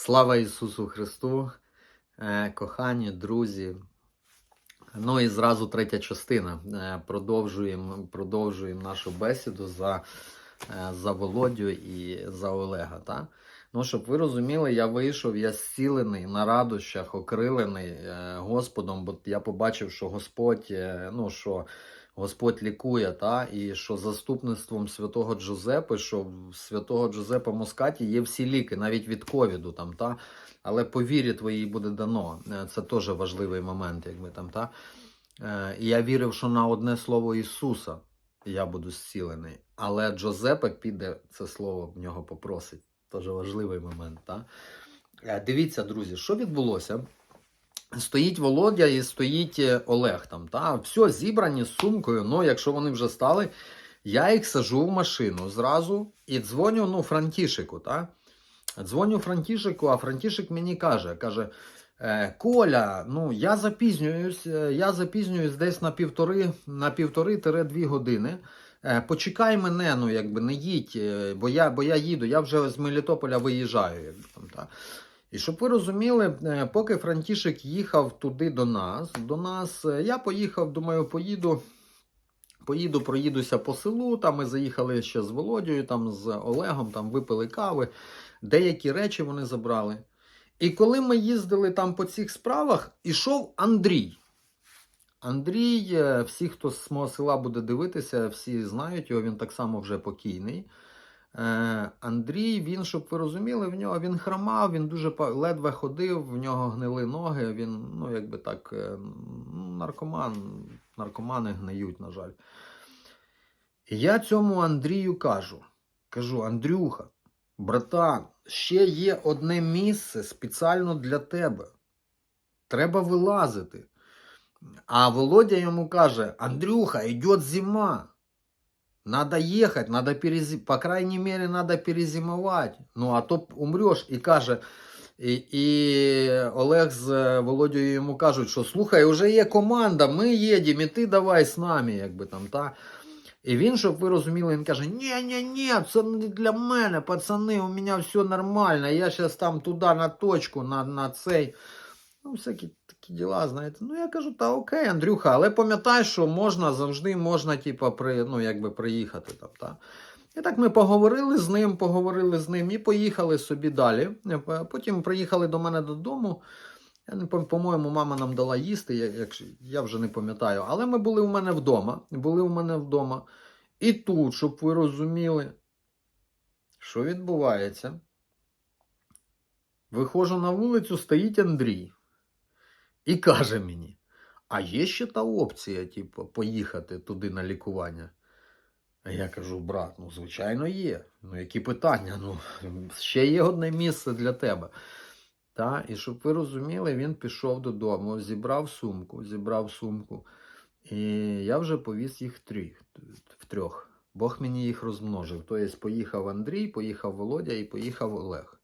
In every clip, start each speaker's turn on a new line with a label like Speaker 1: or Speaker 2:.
Speaker 1: Слава Ісусу Христу, Е, кохані друзі. Ну і зразу третя частина. Е, Продовжуємо, продовжуємо нашу бесіду за, е, за Володю і за Олега. Та? Ну, щоб ви розуміли, я вийшов, я зцілений на радощах, окрилений Господом, бо я побачив, що Господь, ну, що Господь лікує, та? і що заступництвом святого Джозепи, що в святого Джозепа Москаті є всі ліки, навіть від ковіду. Там, та? Але по вірі твоїй буде дано. Е, Це теж важливий момент, якби там. Та? Е, І я вірив, що на одне слово Ісуса я буду зцілений. Але Джозепе піде це слово в нього попросить. Теж важливий момент. Та? Е, Дивіться, друзі, що відбулося? Стоїть Володя і стоїть е, Олег там. Та? Все зібрані з сумкою. Ну, якщо вони вже стали, я їх сажу в машину зразу і дзвоню ну, Франтішику. Та? Дзвоню Франтішику, а Франтішик мені каже: каже: «Е, Коля, ну я запізнююсь, е, я запізнююсь десь на півтори на півтори-дві години. Почекай мене, ну якби не їдь, бо я, бо я їду, я вже з Мелітополя виїжджаю. Якби, там, та. І щоб ви розуміли, е, поки Франтішик їхав туди до нас, до нас, е, я поїхав, думаю, поїду. Поїду, проїдуся по селу. Там ми заїхали ще з Володією, там з Олегом, там випили кави, деякі речі вони забрали. І коли ми їздили там по цих справах, ішов Андрій. Андрій, е, всі, хто з мого села буде дивитися, всі знають його, він так само вже покійний. Е, Андрій, він, щоб ви розуміли, в нього він хромав, він дуже ледве ходив, в нього гнили ноги, він, ну, якби так, е, ну, наркоман, наркомани гниють, на жаль. Я цьому Андрію кажу: кажу, Андрюха, братан, ще є одне місце спеціально для тебе. Треба вилазити. А Володя йому каже: Андрюха, йде зима. Надо ехать, надо перези... по крайней мере, надо перезимовать. Ну, а то умреш. І каже, і, і Олег з Володією йому кажуть, що слухай, вже є команда, ми їдемо, і ти давай з нами, якби там, та. І він, щоб ви розуміли, він каже: ні ні ні це не для мене, пацани, у мене все нормально, я зараз там туди на точку, на, на цей. Ну, всякі такі діла, знаєте. Ну, я кажу, та окей, Андрюха, але пам'ятай, що можна завжди можна, типа, при, ну, якби приїхати там. Та. І так ми поговорили з ним, поговорили з ним і поїхали собі далі. Е, Потім приїхали до мене додому. Я не по-моєму, мама нам дала їсти, я, якщо, я вже не пам'ятаю. Але ми були у мене вдома. Були у мене вдома. І тут, щоб ви розуміли, що відбувається. Виходжу на вулицю, стоїть Андрій. І каже мені: а є ще та опція, типу, поїхати туди на лікування? А я кажу, брат, ну звичайно є. Ну, які питання? Ну, ще є одне місце для тебе. Та? І щоб ви розуміли, він пішов додому, зібрав сумку, зібрав сумку. І я вже повіз їх трьох, в трьох. Бог мені їх розмножив. Тобто поїхав Андрій, поїхав Володя і поїхав Олег.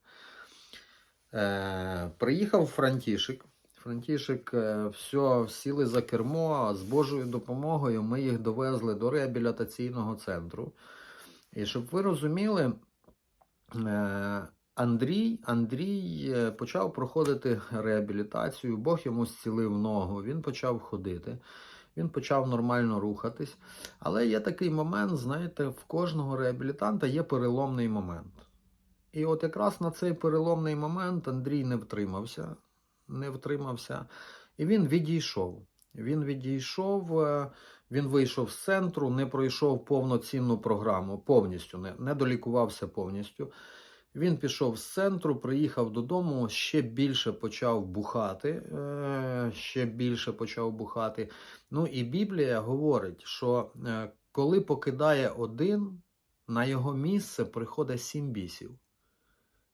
Speaker 1: Е, приїхав Франтішик. Франтішик е, все, сіли за кермо, з Божою допомогою ми їх довезли до реабілітаційного центру. І щоб ви розуміли, е, Андрій, Андрій е, почав проходити реабілітацію, Бог йому зцілив ногу, він почав ходити, він почав нормально рухатись. Але є такий момент, знаєте, в кожного реабілітанта є переломний момент. І от якраз на цей переломний момент Андрій не втримався, не втримався, і він відійшов. Він відійшов, е, він вийшов з центру, не пройшов повноцінну програму, повністю не, не долікувався повністю. Він пішов з центру, приїхав додому, ще більше почав бухати, е, ще більше почав бухати. Ну і Біблія говорить, що е, коли покидає один, на його місце приходить сім бісів.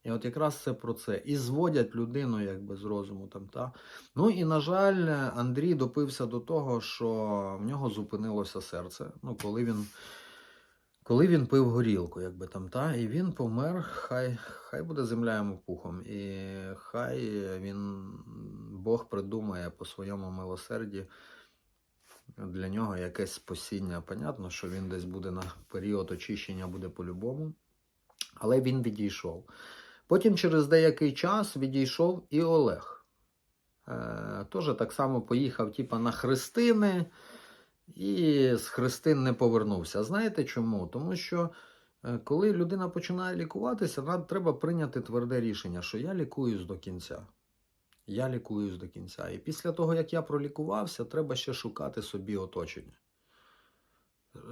Speaker 1: І от якраз це про це. І зводять людину якби з розуму там. Та? Ну і, на жаль, Андрій допився до того, що в нього зупинилося серце. Ну, коли він, коли він пив горілку, якби там, та? і він помер, хай, хай буде земля йому пухом. І хай він, Бог придумає по своєму милосерді для нього якесь спасіння. Понятно, що він десь буде на період очищення, буде по-любому. Але він відійшов. Потім через деякий час відійшов і Олег. Е, Теж так само поїхав типа, на Христини і з Христин не повернувся. Знаєте чому? Тому що е, коли людина починає лікуватися, нам треба прийняти тверде рішення, що я лікуюсь до кінця. Я лікуюсь до кінця. І після того, як я пролікувався, треба ще шукати собі оточення.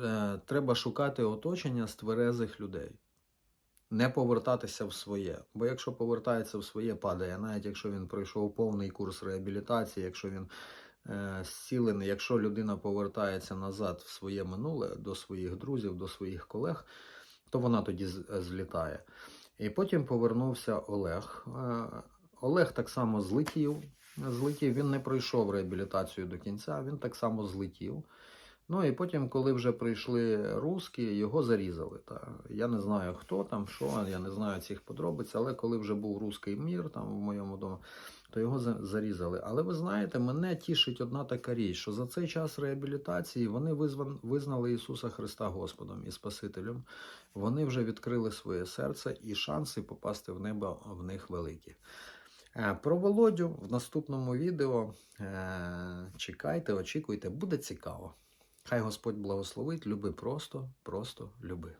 Speaker 1: Е, Треба шукати оточення з тверезих людей. Не повертатися в своє. Бо якщо повертається в своє, падає, навіть якщо він пройшов повний курс реабілітації, якщо він е, зцілений, якщо людина повертається назад в своє минуле, до своїх друзів, до своїх колег, то вона тоді злітає. І потім повернувся Олег. Е, Олег так само злетів. Злетів, він не пройшов реабілітацію до кінця, він так само злетів. Ну і потім, коли вже прийшли русські, його зарізали. Та. Я не знаю, хто там, що, я не знаю цих подробиць, але коли вже був руський мір там в моєму домі, то його зарізали. Але ви знаєте, мене тішить одна така річ, що за цей час реабілітації вони визнали Ісуса Христа Господом і Спасителем. Вони вже відкрили своє серце, і шанси попасти в небо в них великі. Е, Про Володю в наступному відео е, чекайте, очікуйте, буде цікаво. Хай Господь благословить, люби просто, просто люби.